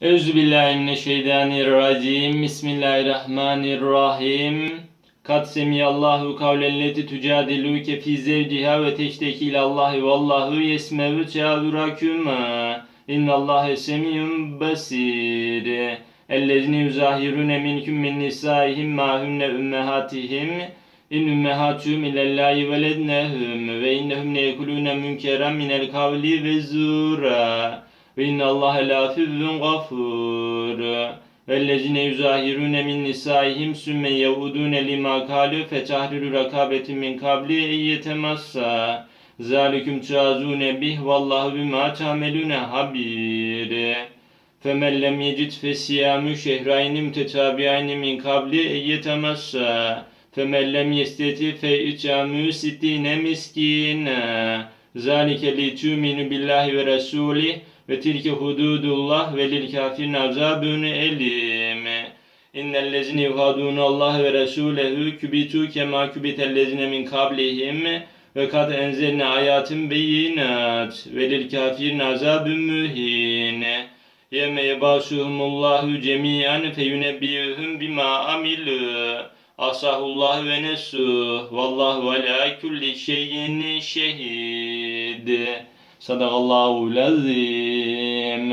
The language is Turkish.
Euzubillahimineşşeytanirracim. Bismillahirrahmanirrahim. Kat semiyallahu kavlelleti tücadiluke fi zevciha ve teşteki ilallahi vallahu yesmevu teadurakuma. İnnallâhe semiyyun basir. Ellezine yüzahirune minkum min nisaihim ma hunne ümmehatihim. İn ümmehatuhum ilallahi velednehum ve innehum yekulune münkeren minel kavli ve zura. Ve inna Allah lafizun gafur. Vellezine yüzahirune min nisaihim sümme yevudune lima kalu fetahriru rakabetin min kabli eyyetemassa. Zalikum tuazune bih vallahu bima tamelune habir. Femen lem yecid fesiyamu şehrayni mütetabi'ayni min kabli eyyetemassa. Femen lem yesteti fe icamu sittine miskina. Zalike li tu'minu billahi ve rasulih ve tilke hududullah ve lil kafirin azabun elim. İnnellezine yuhadun Allah ve Resulehu kübitu kema kübitellezine min kablihim ve kad enzelne ayatin beyinat ve lil kafirin azabun mühin. Yeme yebasuhumullahu cemiyen feyunebbihum bima amilu. Asahullah ve nesuh. Vallahu ala kulli şeyin şehid. صدق الله العظيم.